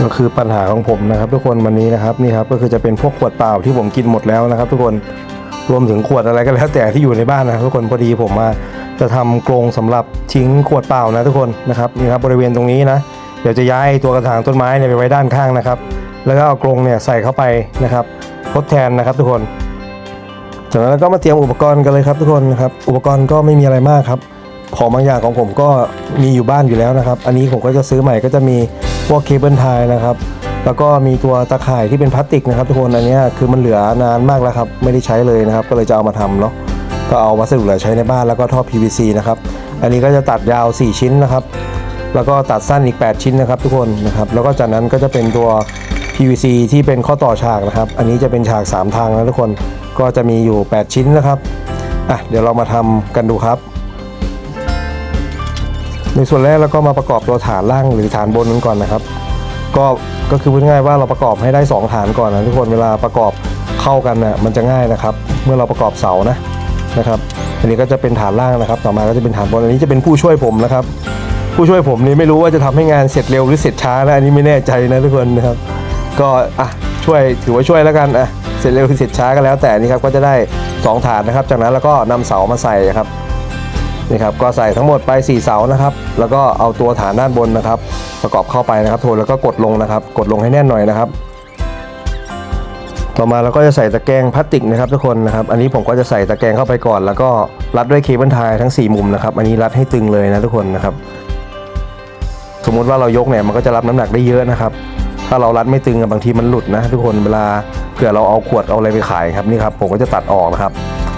ก็คือปัญหาของผมนะครับ ทุกคนวันนี้นะครับนี่ครับก็คือจะเป็นพวกขวดเปล่าที่ผมกินหมดแล้วนะครับ ทุกคนรวมถึงขวดอะไรก็แล้วแต่ที่อยู่ในบ้านนะทุกคนพอดีผมมาจะทำกรงสำหรับทิ้งขวดเปล่านะทุกคนนะครับนี่ครับบริเวณตรงนี้นะเดี๋ยวจะย้ายตัวกระถางต้นไม้เนี่ยไปไว้ด้านข้างนะครับ แล้วก็เอากรงเนี่ยใส่เข้าไปนะครับทดแทนนะครับ ทุกคนจากนั้นเราก็มาเตรียมอุปกรณ์กันเลยครับทุกคนนะครับอุปกรณ์ก็ไม่มีอะไรมากครับ ของบางอย่างของผมก็มีอยู่บ้านอยู่แล้วนะครับ อันนี้ผมก็จะซื้อใหม่ก็จะมีพวกเคเบิลไทยนะครับ แล้วก็มีตัวตะข่ายที่เป็นพลาสติกนะครับทุกคนอันนี้คือมันเหลือนานมากแล้วครับไม่ได้ใช้เลยนะครับ ก็เลยจะเอามาทำเนาะก็เอาวัสดุเหลือใช้ในบ้านแล้วก็ท่อ PVC นะครับอันนี้ก็จะตัดยาว 4 ชิ้นนะครับ แล้วก็ตัดสั้นอีก 8 ชิ้นนะครับ ทุกคนนะครับแล้วก็จากนั้นก็จะเป็นตัว PVC ที่เป็นข้อต่อฉากนะครับ อันนี้จะเป็นฉาก 3 ทางนะทุกคนก็จะมีอยู่ 8 ชิ้นนะครับอะเดี๋ยวเรามาทำกันดูครับ ในส่วนแรกเราก็มาประกอบตัวฐานล่างหรือฐานบนกันก่อนนะครับ ก็ก็คือพูดง่ายว่าเราประกอบให้ได้ 2 ฐานก่อนนะทุกคนเวลาประกอบเข้ากันนะมันจะง่ายนะครับ เมื่อเราประกอบเสานะนะครับอันนี้ก็จะเป็นฐานล่างนะครับ ต่อมาก็จะเป็นฐานบนอันนี้จะเป็นผู้ช่วยผมนะครับ ผู้ช่วยผมนี่ไม่รู้ว่าจะทำให้งานเสร็จเร็วหรือเสร็จช้านะอันนี้ไม่แน่ใจนะทุกคนนะครับ ก็อะช่วยถือว่าช่วยแล้วกันอะเสร็จเร็วหรือเสร็จช้าก็แล้วแต่นี่ครับก็จะได้ 2 ฐานนะครับ จากนั้นแล้วก็นำเสามาใส่ครับ นี่ครับก็ใส่ทั้งหมดไป 4 เสานะครับ แล้วก็เอาตัวฐานด้านบนนะครับ ประกอบเข้าไปนะครับโทนแล้วก็กดลงนะครับ กดลงให้แน่นหน่อยนะครับ ต่อมาเราก็จะใส่ตะแกรงพลาสติกนะครับทุกคนนะครับ อันนี้ผมก็จะใส่ตะแกรงเข้าไปก่อน แล้วก็รัดด้วยเคเบิลไทยทั้ง 4 มุมนะครับ อันนี้รัดให้ตึงเลยนะทุกคนนะครับ สมมุติว่าเรายกเนี่ยมันก็จะรับน้ำหนักได้เยอะนะครับ ถ้าเรารัดไม่ตึงบางทีมันหลุดนะ ทุกคนเวลาเผื่อเราเอาขวดเอาอะไรไปขายครับนี่ครับผมก็จะตัดออกนะครับ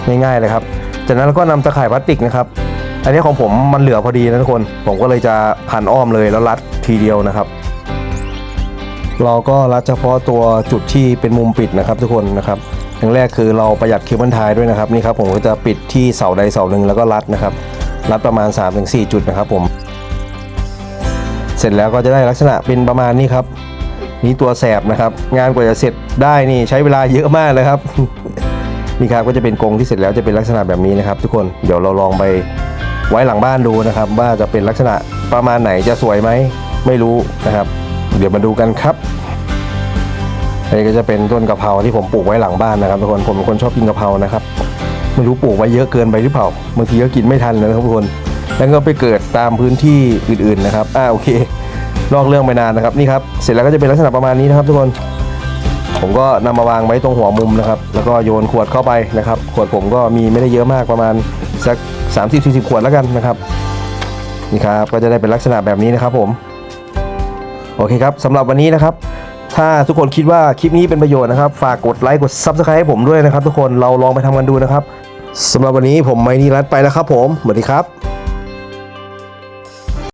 ง่ายๆเลยครับ จากนั้นเราก็นำตะข่ายพลาสติกนะครับ อันนี้ของผมมันเหลือพอดีนะทุกคน ผมก็เลยจะพันอ้อมเลยแล้วรัดทีเดียวนะครับ เราก็รัดเฉพาะตัวจุดที่เป็นมุมปิดนะครับ ทุกคนนะครับอย่างแรกคือเราประหยัดเคเบิลไทยด้วยนะครับนี่ครับผมก็จะปิดที่เสาใดเสาหนึ่งแล้วก็รัดนะครับ รัดประมาณ 3-4 จุดนะครับผม เสร็จแล้วก็จะได้ลักษณะเป็นประมาณนี้ครับนี่ตัวแสบนะครับ งานกว่าจะเสร็จได้นี่ใช้เวลาเยอะมากเลยครับนี่ครับก็จะเป็นกรงที่เสร็จแล้วจะเป็นลักษณะแบบนี้นะครับ ทุกคนเดี๋ยวเราลองไป ไว้หลังบ้านดูนะครับ ว่าจะเป็นลักษณะประมาณไหนจะสวยไหมไม่รู้นะครับ เดี๋ยวมาดูกันครับอันนี้ก็จะเป็นต้นกะเพราที่ผมปลูกไว้หลังบ้านนะครับทุกคนผมเป็นคนชอบกินกะเพรานะครับไม่รู้ปลูกไว้เยอะเกินไปหรือเปล่าบางทีก็กินไม่ทันนะครับทุกคนแล้วก็ไปเกิดตามพื้นที่อื่นๆนะครับอ่าโอเคนอกเรื่องไปนานนะครับนี่ครับเสร็จแล้วก็จะเป็นลักษณะประมาณนี้นะครับ ทุกคน ผมก็นำมาวางไว้ตรงหัวมุมนะครับ แล้วก็โยนขวดเข้าไปนะครับ ขวดผมก็มีไม่ได้เยอะมากประมาณสัก 30-40 ขวดแล้วกันนะครับนี่ครับก็จะได้เป็นลักษณะแบบนี้นะครับผมโอเคครับสำหรับวันนี้นะครับ ถ้าทุกคนคิดว่าคลิปนี้เป็นประโยชน์นะครับ ฝากกดไลค์กด Subscribe ให้ผมด้วยนะครับ ทุกคนเราลองไปทำกันดูนะครับสำหรับวันนี้ผมไมนี่รัตไปแล้วครับผมสวัสดีครับ